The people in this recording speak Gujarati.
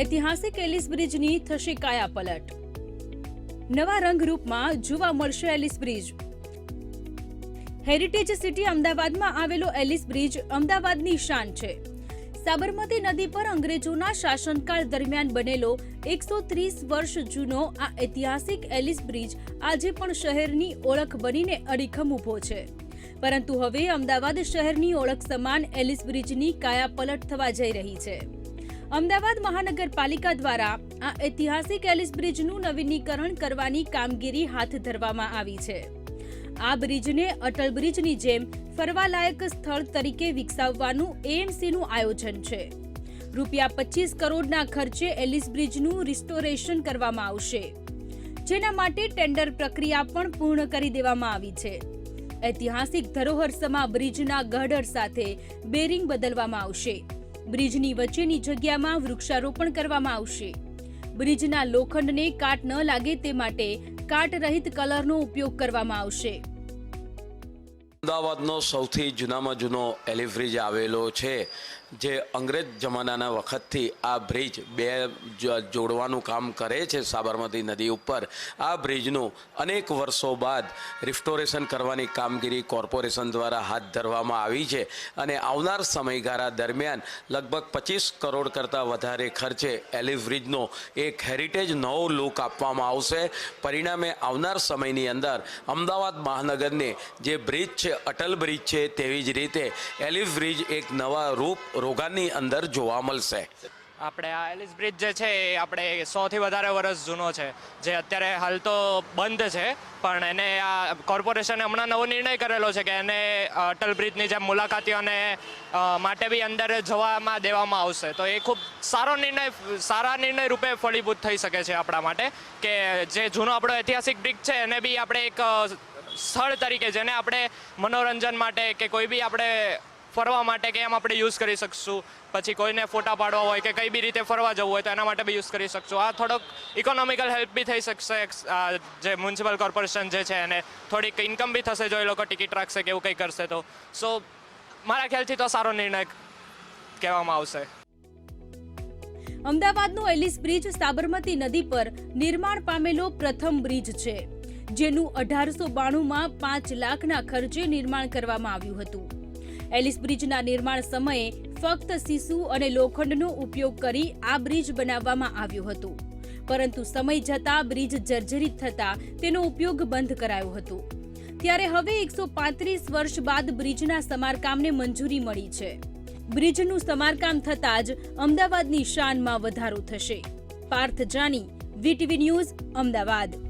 ઐતિહાસિક એલિસ બ્રિજની થશે કાયા પલટ નવા રંગરૂપમાં જોવા મળશે એલિસ બ્રિજ. હેરિટેજ સિટી અમદાવાદમાં આવેલો એલિસ બ્રિજ અમદાવાદની શાન છે. સાબરમતી નદી પર અંગ્રેજોના શાસનકાળ દરમિયાન બનેલો એકસો ત્રીસ વર્ષ જૂનો આ ઐતિહાસિક એલિસ બ્રિજ આજે પણ શહેરની ઓળખ બનીને અડીખમ ઊભો છે. પરંતુ હવે અમદાવાદ શહેરની ઓળખ સમાન એલિસ બ્રિજની કાયાપલટ થવા જઈ રહી છે. અમદાવાદ મહાનગરપાલિકા દ્વારા આ ઐતિહાસિક એલિસ બ્રિજનું નવીનીકરણ કરવાની કામગીરી હાથ ધરવામાં આવી છે. આ બ્રિજને અટલ બ્રિજની જેમ ફરવાલાયક સ્થળ તરીકે વિકસાવવાનું એએમસીનું આયોજન છે. રૂપિયા પચીસ કરોડના ખર્ચે એલિસ બ્રિજનું રિસ્ટોરેશન કરવામાં આવશે. જેના માટે ટેન્ડર પ્રક્રિયા પણ પૂર્ણ કરી દેવામાં આવી છે. ઐતિહાસિક ધરોહર સમા બ્રિજના ગહડર સાથે બેરિંગ બદલવામાં આવશે. બ્રિજની વચ્ચેની જગ્યામાં વૃક્ષારોપણ કરવામાં આવશે. બ્રિજના લોખંડને કાટ ન લાગે તે માટે કાટ રહિત કલરનો ઉપયોગ કરવામાં આવશે. અમદાવાદનો સૌથી જૂનામાં જૂનો એલિ આવેલો છે, જે અંગ્રેજ જમાનાના વખતથી આ બ્રિજ બે જોડવાનું કામ કરે છે સાબરમતી નદી ઉપર. આ બ્રિજનું અનેક વર્ષો બાદ રિસ્ટોરેશન કરવાની કામગીરી કોર્પોરેશન દ્વારા હાથ ધરવામાં આવી છે અને આવનાર સમયગાળા દરમિયાન લગભગ પચીસ કરોડ કરતાં વધારે ખર્ચે એલિ બ્રિજનો એક હેરિટેજ નવો લુક આપવામાં આવશે. પરિણામે આવનાર સમયની અંદર અમદાવાદ મહાનગરને જે બ્રિજ છે અટલ બ્રિજ છે તેવી જ રીતે એલિફ બ્રિજ એક નવા રૂપ રોગાનની અંદર જોવા મળશે. આપણે આ એલિસ બ્રિજ જે છે એ આપણે સોથી વધારે વર્ષ જૂનો છે. જે અત્યારે હાલ તો બંધ છે, પણ એને આ કોર્પોરેશને હમણાં નવો નિર્ણય કરેલો છે કે એને અટલ બ્રિજની જેમ મુલાકાતીઓને માટે બી અંદર જવામાં દેવામાં આવશે. તો એ ખૂબ સારો નિર્ણય, સારા નિર્ણય રૂપે ફળીભૂત થઈ શકે છે આપણા માટે કે જે જૂનો આપણો ઐતિહાસિક બ્રિજ છે, એને બી આપણે એક સ્થળ તરીકે જેને આપણે મનોરંજન માટે કે કોઈ બી આપણે ફરવા માટે કે એમ આપણે યુઝ કરી શકશું. પછી કોઈને ફોટા પાડવા હોય કે કઈ બી રીતે ફરવા જવું હોય તો એના માટે બી યુઝ કરી શકશું. આ થોડોક ઇકોનોમિકલ હેલ્પ બી થઈ શકશે. જે મ્યુનિસિપલ કોર્પોરેશન જે છે એને થોડીક ઇન્કમ બી થશે જો એ લોકો ટિકિટ રાખશે કે એવું કંઈ કરશે તો. સો મારા ખ્યાલથી તો સારો નિર્ણય કહેવામાં આવશે. અમદાવાદનો એલિસ બ્રિજ સાબરમતી નદી પર નિર્માણ પામેલો પ્રથમ બ્રિજ છે. જેનું અઢારસો બાણુંમાં પાંચ લાખના ખર્ચે નિર્માણ કરવામાં આવ્યું હતું. એલિસ બ્રિજના નિર્માણ સમયે ફક્ત સીસુ અને લોખંડનો ઉપયોગ કરી આ બ્રિજ બનાવવામાં આવ્યો હતો. પરંતુ સમય જતાં બ્રિજ જર્જરિત થતા તેનો ઉપયોગ બંધ કરાયો હતો. ત્યારે હવે એકસો પાંત્રીસ વર્ષ બાદ બ્રિજના સમારકામને મંજૂરી મળી છે. બ્રિજનું સમારકામ થતાં જ અમદાવાદની શાનમાં વધારો થશે. Parth Jani, VTV news, Ahmedabad.